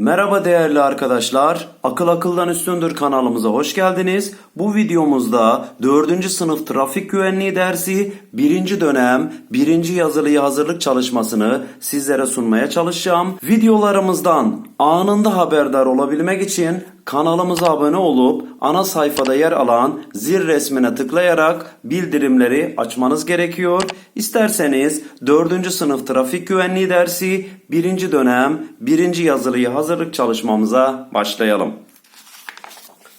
Merhaba değerli arkadaşlar. Akıl akıldan üstündür kanalımıza hoş geldiniz. Bu videomuzda 4. sınıf trafik güvenliği dersi 1. dönem 1. yazılıya hazırlık çalışmasını sizlere sunmaya çalışacağım. Videolarımızdan anında haberdar olabilmek için kanalımıza abone olup ana sayfada yer alan zil resmine tıklayarak bildirimleri açmanız gerekiyor. İsterseniz 4. sınıf trafik güvenliği dersi 1. dönem 1. yazılıya hazırlık çalışmamıza başlayalım.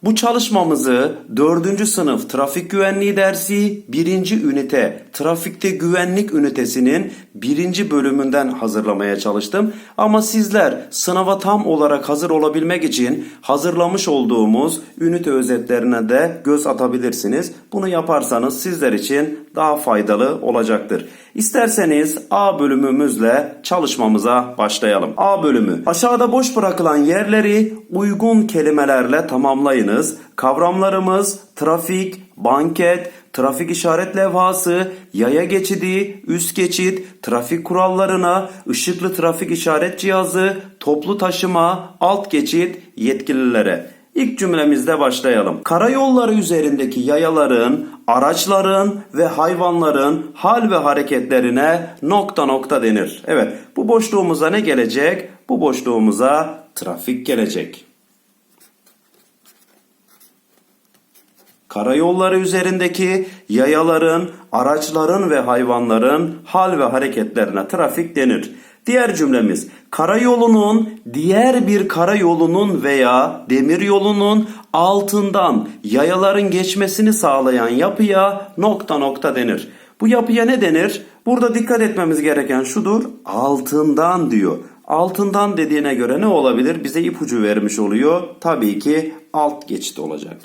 Bu çalışmamızı 4. sınıf trafik güvenliği dersi 1. ünite trafikte güvenlik ünitesinin 1. bölümünden hazırlamaya çalıştım. Ama sizler sınava tam olarak hazır olabilmek için hazırlamış olduğumuz ünite özetlerine de göz atabilirsiniz. Bunu yaparsanız sizler için daha faydalı olacaktır. İsterseniz A bölümümüzle çalışmamıza başlayalım. A bölümü. Aşağıda boş bırakılan yerleri uygun kelimelerle tamamlayınız. Kavramlarımız trafik, banket, trafik işaret levhası, yaya geçidi, üst geçit, trafik kurallarına, ışıklı trafik işaret cihazı, toplu taşıma, alt geçit, yetkililere. İlk cümlemizde başlayalım. Karayolları üzerindeki yayaların, araçların ve hayvanların hal ve hareketlerine nokta nokta denir. Evet, bu boşluğumuza ne gelecek? Bu boşluğumuza trafik gelecek. Karayolları üzerindeki yayaların, araçların ve hayvanların hal ve hareketlerine trafik denir. Diğer cümlemiz karayolunun diğer bir karayolunun veya demiryolunun altından yayaların geçmesini sağlayan yapıya nokta nokta denir. Bu yapıya ne denir? Burada dikkat etmemiz gereken şudur. Altından diyor. Altından dediğine göre ne olabilir? Bize ipucu vermiş oluyor. Tabii ki alt geçit olacak.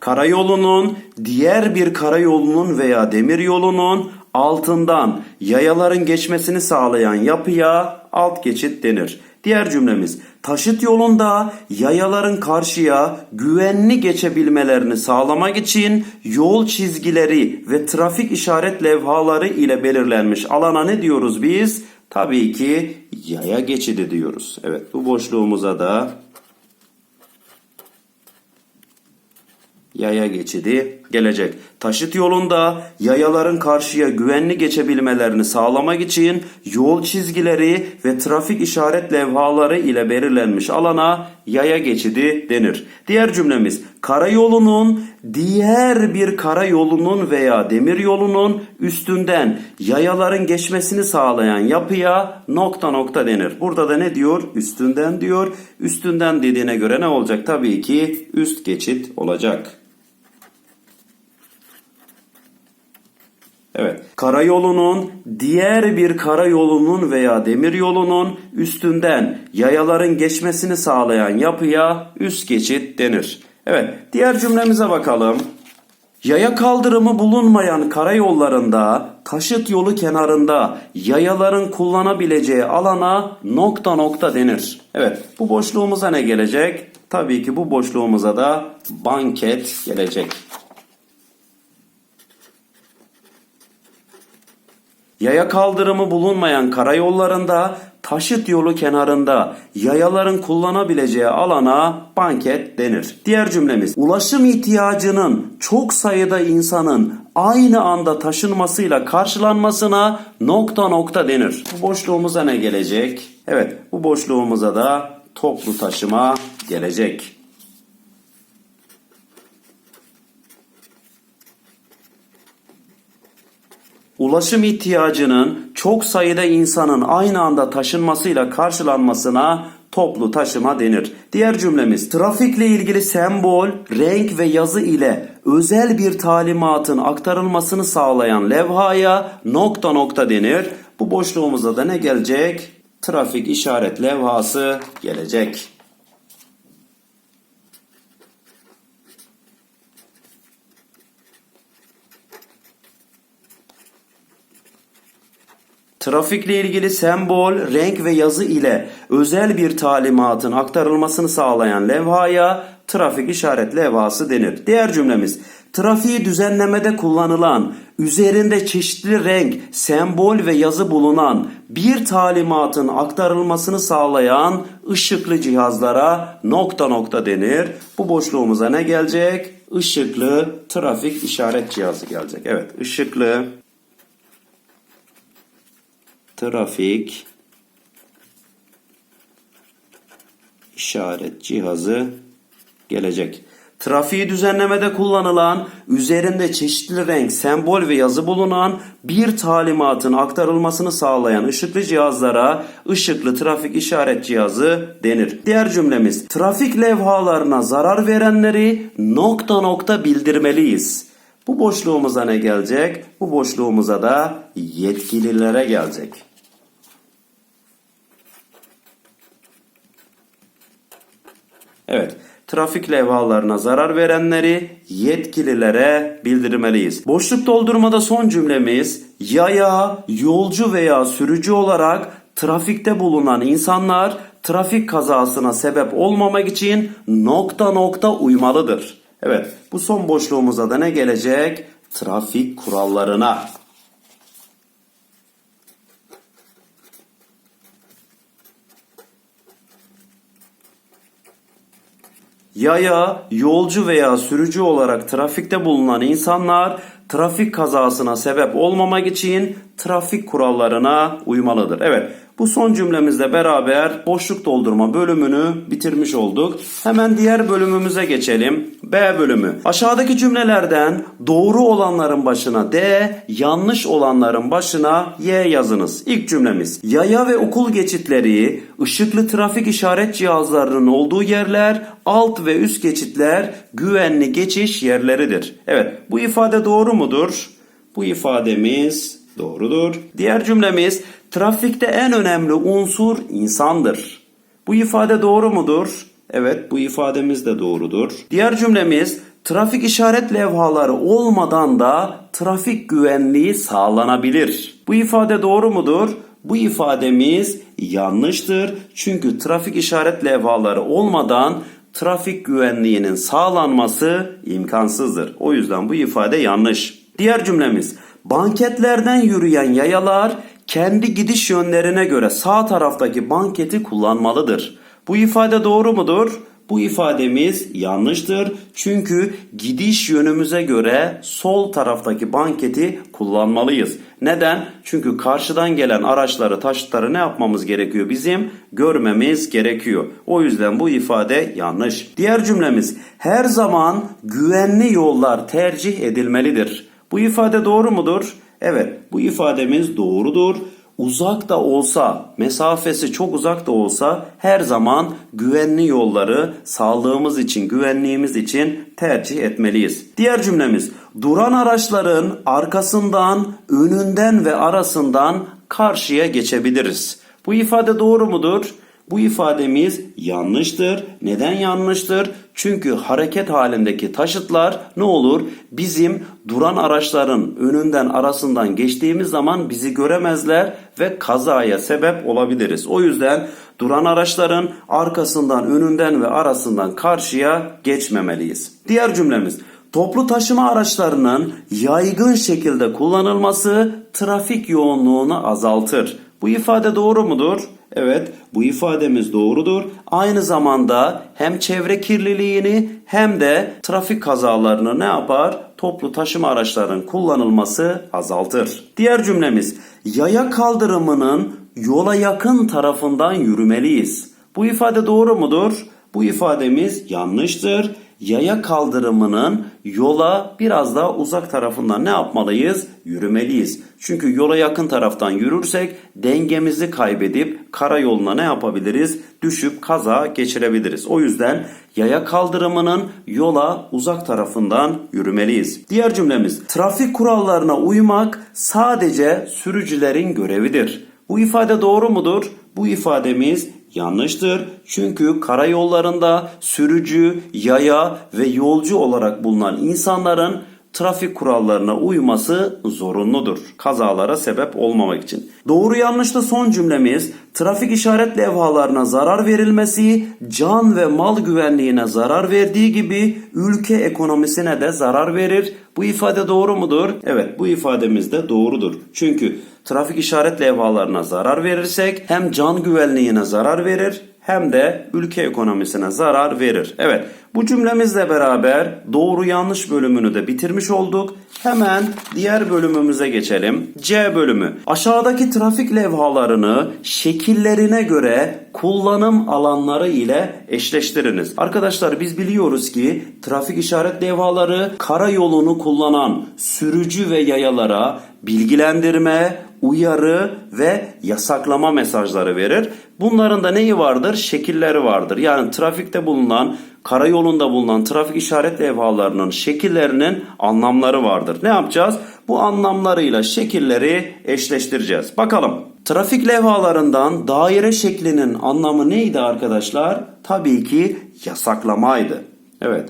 Karayolunun diğer bir karayolunun veya demiryolunun altından yayaların geçmesini sağlayan yapıya alt geçit denir. Diğer cümlemiz taşıt yolunda yayaların karşıya güvenli geçebilmelerini sağlamak için yol çizgileri ve trafik işaret levhaları ile belirlenmiş alana ne diyoruz biz? Tabii ki yaya geçidi diyoruz. Evet bu boşluğumuza da yaya geçidi gelecek. Taşıt yolunda yayaların karşıya güvenli geçebilmelerini sağlamak için yol çizgileri ve trafik işaret levhaları ile belirlenmiş alana yaya geçidi denir. Diğer cümlemiz karayolunun diğer bir karayolunun veya demiryolunun üstünden yayaların geçmesini sağlayan yapıya nokta nokta denir. Burada da ne diyor? Üstünden diyor. Üstünden dediğine göre ne olacak? Tabii ki üst geçit olacak. Evet. Karayolunun diğer bir karayolunun veya demiryolunun üstünden yayaların geçmesini sağlayan yapıya üst geçit denir. Evet. Diğer cümlemize bakalım. Yaya kaldırımı bulunmayan karayollarında taşıt yolu kenarında yayaların kullanabileceği alana nokta nokta denir. Evet. Bu boşluğumuza ne gelecek? Tabii ki bu boşluğumuza da banket gelecek. Yaya kaldırımı bulunmayan karayollarında taşıt yolu kenarında yayaların kullanabileceği alana banket denir. Diğer cümlemiz ulaşım ihtiyacının çok sayıda insanın aynı anda taşınmasıyla karşılanmasına nokta nokta denir. Bu boşluğumuza ne gelecek? Evet bu boşluğumuza da toplu taşıma gelecek. Ulaşım ihtiyacının çok sayıda insanın aynı anda taşınmasıyla karşılanmasına toplu taşıma denir. Diğer cümlemiz trafikle ilgili sembol, renk ve yazı ile özel bir talimatın aktarılmasını sağlayan levhaya nokta nokta denir. Bu boşluğumuzda da ne gelecek? Trafik işaret levhası gelecek. Trafikle ilgili sembol, renk ve yazı ile özel bir talimatın aktarılmasını sağlayan levhaya trafik işaret levhası denir. Diğer cümlemiz trafiği düzenlemede kullanılan üzerinde çeşitli renk, sembol ve yazı bulunan bir talimatın aktarılmasını sağlayan ışıklı cihazlara nokta nokta denir. Bu boşluğumuza ne gelecek? Işıklı trafik işaret cihazı gelecek. Evet, ışıklı trafik işaret cihazı gelecek. Trafiği düzenlemede kullanılan, üzerinde çeşitli renk, sembol ve yazı bulunan bir talimatın aktarılmasını sağlayan ışıklı cihazlara ışıklı trafik işaret cihazı denir. Diğer cümlemiz, trafik levhalarına zarar verenleri nokta nokta bildirmeliyiz. Bu boşluğumuza ne gelecek? Bu boşluğumuza da yetkililere gelecek. Evet, trafik levhalarına zarar verenleri yetkililere bildirmeliyiz. Boşluk doldurmada son cümlemiz yaya, yolcu veya sürücü olarak trafikte bulunan insanlar trafik kazasına sebep olmamak için nokta nokta uymalıdır. Evet, bu son boşluğumuza da ne gelecek? Trafik kurallarına. Yaya, yolcu veya sürücü olarak trafikte bulunan insanlar trafik kazasına sebep olmamak için trafik kurallarına uymalıdır. Evet, bu son cümlemizle beraber boşluk doldurma bölümünü bitirmiş olduk. Hemen diğer bölümümüze geçelim. B bölümü. Aşağıdaki cümlelerden doğru olanların başına D, yanlış olanların başına Y yazınız. İlk cümlemiz. Yaya ve okul geçitleri, ışıklı trafik işaret cihazlarının olduğu yerler, alt ve üst geçitler güvenli geçiş yerleridir. Evet, bu ifade doğru mudur? Bu ifademiz doğrudur. Diğer cümlemiz trafikte en önemli unsur insandır. Bu ifade doğru mudur? Evet bu ifademiz de doğrudur. Diğer cümlemiz trafik işaret levhaları olmadan da trafik güvenliği sağlanabilir. Bu ifade doğru mudur? Bu ifademiz yanlıştır. Çünkü trafik işaret levhaları olmadan trafik güvenliğinin sağlanması imkansızdır. O yüzden bu ifade yanlış. Diğer cümlemiz banketlerden yürüyen yayalar kendi gidiş yönlerine göre sağ taraftaki banketi kullanmalıdır. Bu ifade doğru mudur? Bu ifademiz yanlıştır. Çünkü gidiş yönümüze göre sol taraftaki banketi kullanmalıyız. Neden? Çünkü karşıdan gelen araçları, taşıtları ne yapmamız gerekiyor? Bizim görmemiz gerekiyor. O yüzden bu ifade yanlış. Diğer cümlemiz her zaman güvenli yollar tercih edilmelidir. Bu ifade doğru mudur? Evet, bu ifademiz doğrudur. Uzak da olsa, mesafesi çok uzak da olsa her zaman güvenli yolları sağlığımız için, güvenliğimiz için tercih etmeliyiz. Diğer cümlemiz, duran araçların arkasından, önünden ve arasından karşıya geçebiliriz. Bu ifade doğru mudur? Bu ifademiz yanlıştır. Neden yanlıştır? Çünkü hareket halindeki taşıtlar ne olur? Bizim duran araçların önünden arasından geçtiğimiz zaman bizi göremezler ve kazaya sebep olabiliriz. O yüzden duran araçların arkasından, önünden ve arasından karşıya geçmemeliyiz. Diğer cümlemiz Toplu taşıma araçlarının yaygın şekilde kullanılması trafik yoğunluğunu azaltır. Bu ifade doğru mudur? Evet, bu ifademiz doğrudur. Aynı zamanda hem çevre kirliliğini hem de trafik kazalarını ne yapar? Toplu taşıma araçlarının kullanılması azaltır. Diğer cümlemiz, yaya kaldırımının yola yakın tarafından yürümeliyiz. Bu ifade doğru mudur? Bu ifademiz yanlıştır yaya kaldırımının yola biraz daha uzak tarafından ne yapmalıyız? Yürümeliyiz. Çünkü yola yakın taraftan yürürsek dengemizi kaybedip karayoluna ne yapabiliriz? Düşüp kaza geçirebiliriz. O yüzden yaya kaldırımının yola uzak tarafından yürümeliyiz. Diğer cümlemiz trafik kurallarına uymak sadece sürücülerin görevidir. Bu ifade doğru mudur? Bu ifademiz yanlıştır. Çünkü karayollarında sürücü, yaya ve yolcu olarak bulunan insanların trafik kurallarına uyması zorunludur. Kazalara sebep olmamak için. Doğru yanlışlı son cümlemiz trafik işaret levhalarına zarar verilmesi can ve mal güvenliğine zarar verdiği gibi ülke ekonomisine de zarar verir. Bu ifade doğru mudur? Evet bu ifademiz de doğrudur. Çünkü trafik işaret levhalarına zarar verirsek hem can güvenliğine zarar verir hem de ülke ekonomisine zarar verir. Evet bu cümlemizle beraber doğru yanlış bölümünü de bitirmiş olduk. Hemen diğer bölümümüze geçelim. C bölümü. Aşağıdaki trafik levhalarını şekillerine göre kullanım alanları ile eşleştiriniz. Arkadaşlar biz biliyoruz ki trafik işaret levhaları karayolunu kullanan sürücü ve yayalara bilgilendirme, uyarı ve yasaklama mesajları verir. Bunların da neyi vardır? Şekilleri vardır. Yani trafikte bulunan, karayolunda bulunan trafik işaret levhalarının şekillerinin anlamları vardır. Ne yapacağız? Bu anlamlarıyla şekilleri eşleştireceğiz. Bakalım. Trafik levhalarından daire şeklinin anlamı neydi arkadaşlar? Tabii ki yasaklamaydı. Evet.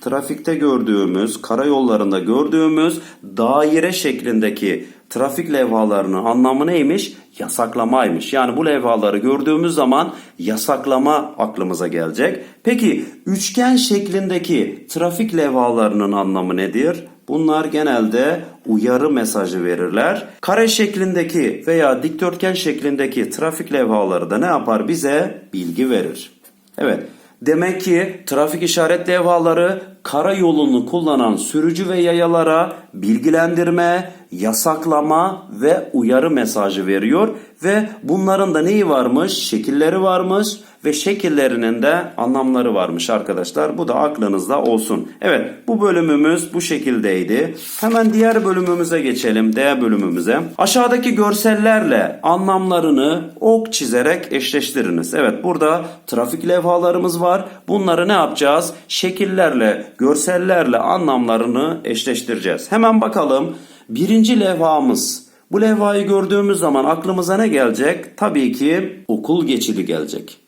Trafikte gördüğümüz, karayollarında gördüğümüz daire şeklindeki trafik levhalarının anlamı neymiş? Yasaklamaymış. Yani bu levhaları gördüğümüz zaman yasaklama aklımıza gelecek. Peki üçgen şeklindeki trafik levhalarının anlamı nedir? Bunlar genelde uyarı mesajı verirler. Kare şeklindeki veya dikdörtgen şeklindeki trafik levhaları da ne yapar? Bize bilgi verir. Evet. Demek ki trafik işaret levhaları karayolunu kullanan sürücü ve yayalara bilgilendirme, yasaklama ve uyarı mesajı veriyor ve bunların da neyi varmış? Şekilleri varmış ve şekillerinin de anlamları varmış arkadaşlar. Bu da aklınızda olsun. Evet bu bölümümüz bu şekildeydi. Hemen diğer bölümümüze geçelim. D bölümümüze. Aşağıdaki görsellerle anlamlarını ok çizerek eşleştiriniz. Evet burada trafik levhalarımız var. Bunları ne yapacağız? Şekillerle, görsellerle anlamlarını eşleştireceğiz. Hemen bakalım. Birinci levhamız. Bu levhayı gördüğümüz zaman aklımıza ne gelecek? Tabii ki okul geçidi gelecek.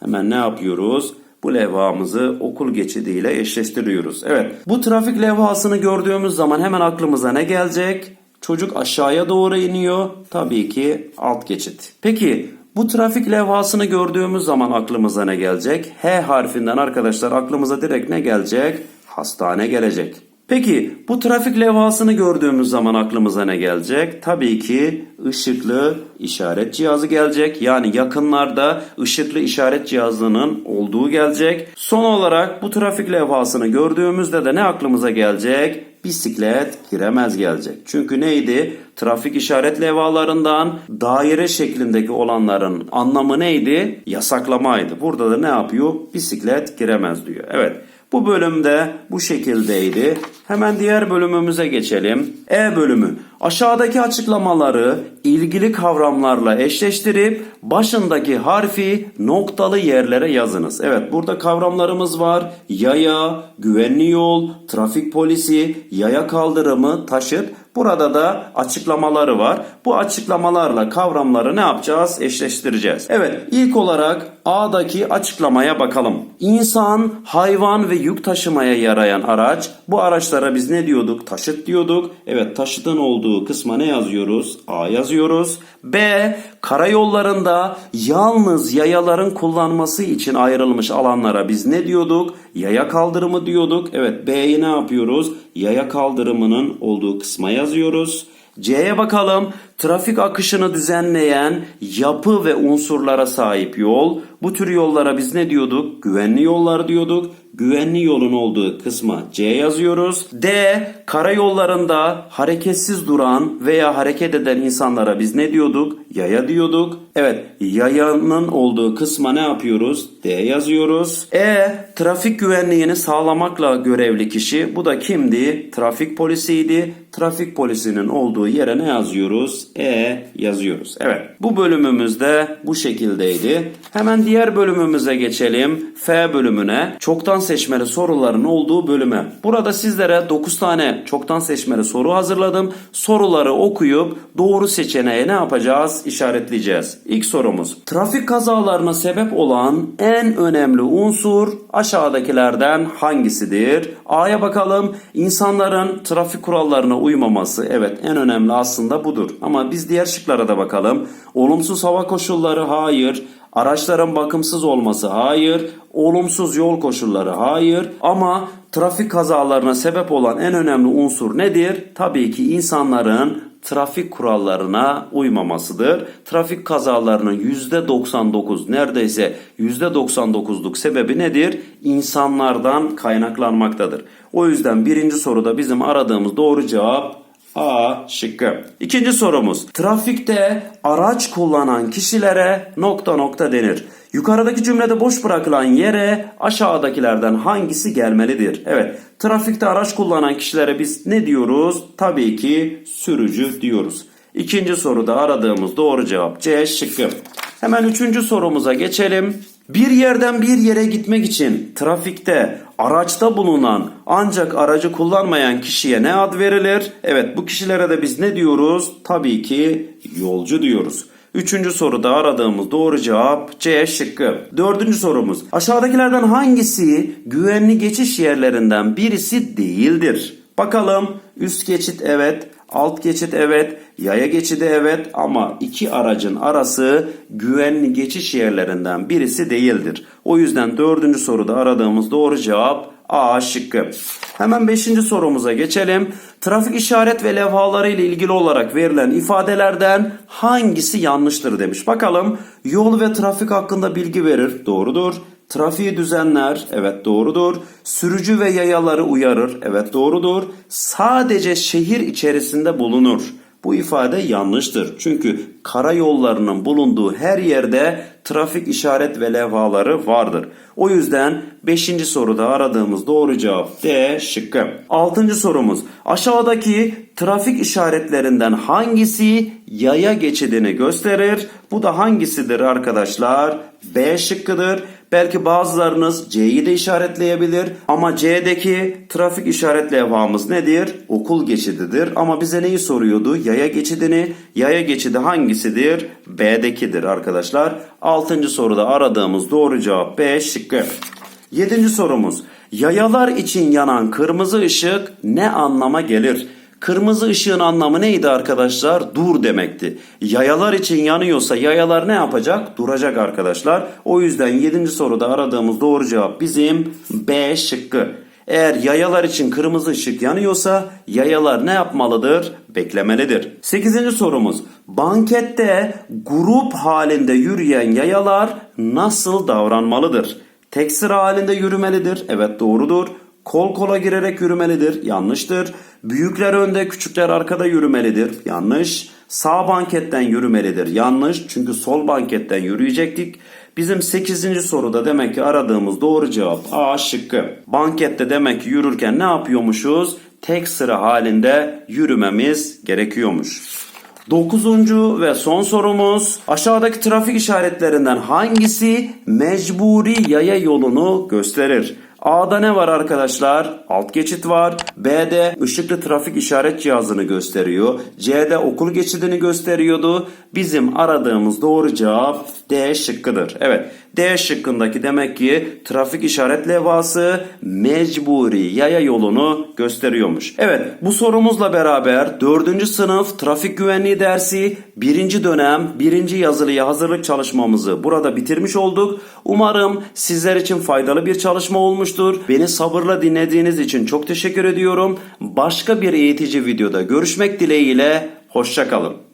Hemen ne yapıyoruz? Bu levhamızı okul geçidiyle eşleştiriyoruz. Evet. Bu trafik levhasını gördüğümüz zaman hemen aklımıza ne gelecek? Çocuk aşağıya doğru iniyor. Tabii ki alt geçit. Peki bu trafik levhasını gördüğümüz zaman aklımıza ne gelecek? H harfinden arkadaşlar aklımıza direkt ne gelecek? Hastane gelecek. Peki bu trafik levhasını gördüğümüz zaman aklımıza ne gelecek? Tabii ki ışıklı işaret cihazı gelecek. Yani yakınlarda ışıklı işaret cihazının olduğu gelecek. Son olarak bu trafik levhasını gördüğümüzde de ne aklımıza gelecek? Bisiklet giremez gelecek. Çünkü neydi? Trafik işaret levhalarından daire şeklindeki olanların anlamı neydi? Yasaklamaydı. Burada da ne yapıyor? Bisiklet giremez diyor. Evet. Bu bölümde bu şekildeydi. Hemen diğer bölümümüze geçelim. E bölümü. Aşağıdaki açıklamaları ilgili kavramlarla eşleştirip başındaki harfi noktalı yerlere yazınız. Evet burada kavramlarımız var. Yaya, güvenli yol, trafik polisi, yaya kaldırımı, taşıt. Burada da açıklamaları var. Bu açıklamalarla kavramları ne yapacağız? Eşleştireceğiz. Evet ilk olarak A'daki açıklamaya bakalım. İnsan, hayvan ve yük taşımaya yarayan araç. Bu araçlara biz ne diyorduk? Taşıt diyorduk. Evet taşıtın olduğu kısma ne yazıyoruz? A yazıyoruz. B. Karayollarında yalnız yayaların kullanması için ayrılmış alanlara biz ne diyorduk? Yaya kaldırımı diyorduk. Evet B'yi ne yapıyoruz? Yaya kaldırımının olduğu kısma yazıyoruz. C'ye bakalım. Trafik akışını düzenleyen yapı ve unsurlara sahip yol. Bu tür yollara biz ne diyorduk? Güvenli yollar diyorduk. Güvenli yolun olduğu kısma C yazıyoruz. D. Karayollarında hareketsiz duran veya hareket eden insanlara biz ne diyorduk? Yaya diyorduk. Evet, yayanın olduğu kısma ne yapıyoruz? D yazıyoruz. E. Trafik güvenliğini sağlamakla görevli kişi. Bu da kimdi? Trafik polisiydi. Trafik polisinin olduğu yere ne yazıyoruz? E yazıyoruz. Evet. Bu bölümümüzde bu şekildeydi. Hemen diğer bölümümüze geçelim. F bölümüne. Çoktan seçmeli soruların olduğu bölüme. Burada sizlere 9 tane çoktan seçmeli soru hazırladım. Soruları okuyup doğru seçeneğe ne yapacağız? İşaretleyeceğiz. İlk sorumuz. Trafik kazalarına sebep olan en önemli unsur aşağıdakilerden hangisidir? A'ya bakalım. İnsanların trafik kurallarına uymaması. Evet en önemli aslında budur. Ama biz diğer şıklara da bakalım. Olumsuz hava koşulları hayır. Araçların bakımsız olması hayır. Olumsuz yol koşulları hayır. Ama trafik kazalarına sebep olan en önemli unsur nedir? Tabii ki insanların trafik kurallarına uymamasıdır. Trafik kazalarının %99 neredeyse %99'luk sebebi nedir? İnsanlardan kaynaklanmaktadır. O yüzden birinci soruda bizim aradığımız doğru cevap A şıkkı. İkinci sorumuz. Trafikte araç kullanan kişilere nokta nokta denir. Yukarıdaki cümlede boş bırakılan yere aşağıdakilerden hangisi gelmelidir? Evet, trafikte araç kullanan kişilere biz ne diyoruz? Tabii ki sürücü diyoruz. İkinci soruda aradığımız doğru cevap C şıkkı. Hemen üçüncü sorumuza geçelim. Bir yerden bir yere gitmek için trafikte araçta bulunan ancak aracı kullanmayan kişiye ne ad verilir? Evet bu kişilere de biz ne diyoruz? Tabii ki yolcu diyoruz. Üçüncü soruda aradığımız doğru cevap C şıkkı. Dördüncü sorumuz. Aşağıdakilerden hangisi güvenli geçiş yerlerinden birisi değildir? Bakalım üst geçit evet, alt geçit evet, yaya geçidi evet ama iki aracın arası güvenli geçiş yerlerinden birisi değildir. O yüzden dördüncü soruda aradığımız doğru cevap A şıkkı. Hemen beşinci sorumuza geçelim. Trafik işaret ve levhaları ile ilgili olarak verilen ifadelerden hangisi yanlıştır demiş. Bakalım yol ve trafik hakkında bilgi verir. Doğrudur. Trafiği düzenler. Evet doğrudur. Sürücü ve yayaları uyarır. Evet doğrudur. Sadece şehir içerisinde bulunur. Bu ifade yanlıştır. Çünkü karayollarının bulunduğu her yerde trafik işaret ve levhaları vardır. O yüzden 5. soruda aradığımız doğru cevap D şıkkı. 6. sorumuz. Aşağıdaki trafik işaretlerinden hangisi yaya geçidini gösterir? Bu da hangisidir arkadaşlar? B şıkkıdır. Belki bazılarınız C'yi de işaretleyebilir ama C'deki trafik işaret levhamız nedir? Okul geçididir. Ama bize neyi soruyordu? Yaya geçidini. Yaya geçidi hangisidir? B'dekidir arkadaşlar. 6. soruda aradığımız doğru cevap B şıkkı. 7. sorumuz. Yayalar için yanan kırmızı ışık ne anlama gelir? Kırmızı ışığın anlamı neydi arkadaşlar? Dur demekti. Yayalar için yanıyorsa yayalar ne yapacak? Duracak arkadaşlar. O yüzden 7. soruda aradığımız doğru cevap bizim B şıkkı. Eğer yayalar için kırmızı ışık yanıyorsa yayalar ne yapmalıdır? Beklemelidir. 8. sorumuz. Bankette grup halinde yürüyen yayalar nasıl davranmalıdır? Tek sıra halinde yürümelidir. Evet doğrudur. Kol kola girerek yürümelidir. Yanlıştır. Büyükler önde, küçükler arkada yürümelidir. Yanlış. Sağ banketten yürümelidir. Yanlış. Çünkü sol banketten yürüyecektik. Bizim 8. soruda demek ki aradığımız doğru cevap A şıkkı. Bankette demek ki yürürken ne yapıyormuşuz? Tek sıra halinde yürümemiz gerekiyormuş. Dokuzuncu ve son sorumuz aşağıdaki trafik işaretlerinden hangisi mecburi yaya yolunu gösterir? A'da ne var arkadaşlar? Alt geçit var. B'de ışıklı trafik işaret cihazını gösteriyor. C'de okul geçidini gösteriyordu. Bizim aradığımız doğru cevap D şıkkıdır. Evet. D şıkkındaki demek ki trafik işaret levhası mecburi yaya yolunu gösteriyormuş. Evet bu sorumuzla beraber 4. sınıf trafik güvenliği dersi 1. dönem 1. yazılıya hazırlık çalışmamızı burada bitirmiş olduk. Umarım sizler için faydalı bir çalışma olmuştur. Beni sabırla dinlediğiniz için çok teşekkür ediyorum. Başka bir eğitici videoda görüşmek dileğiyle hoşçakalın.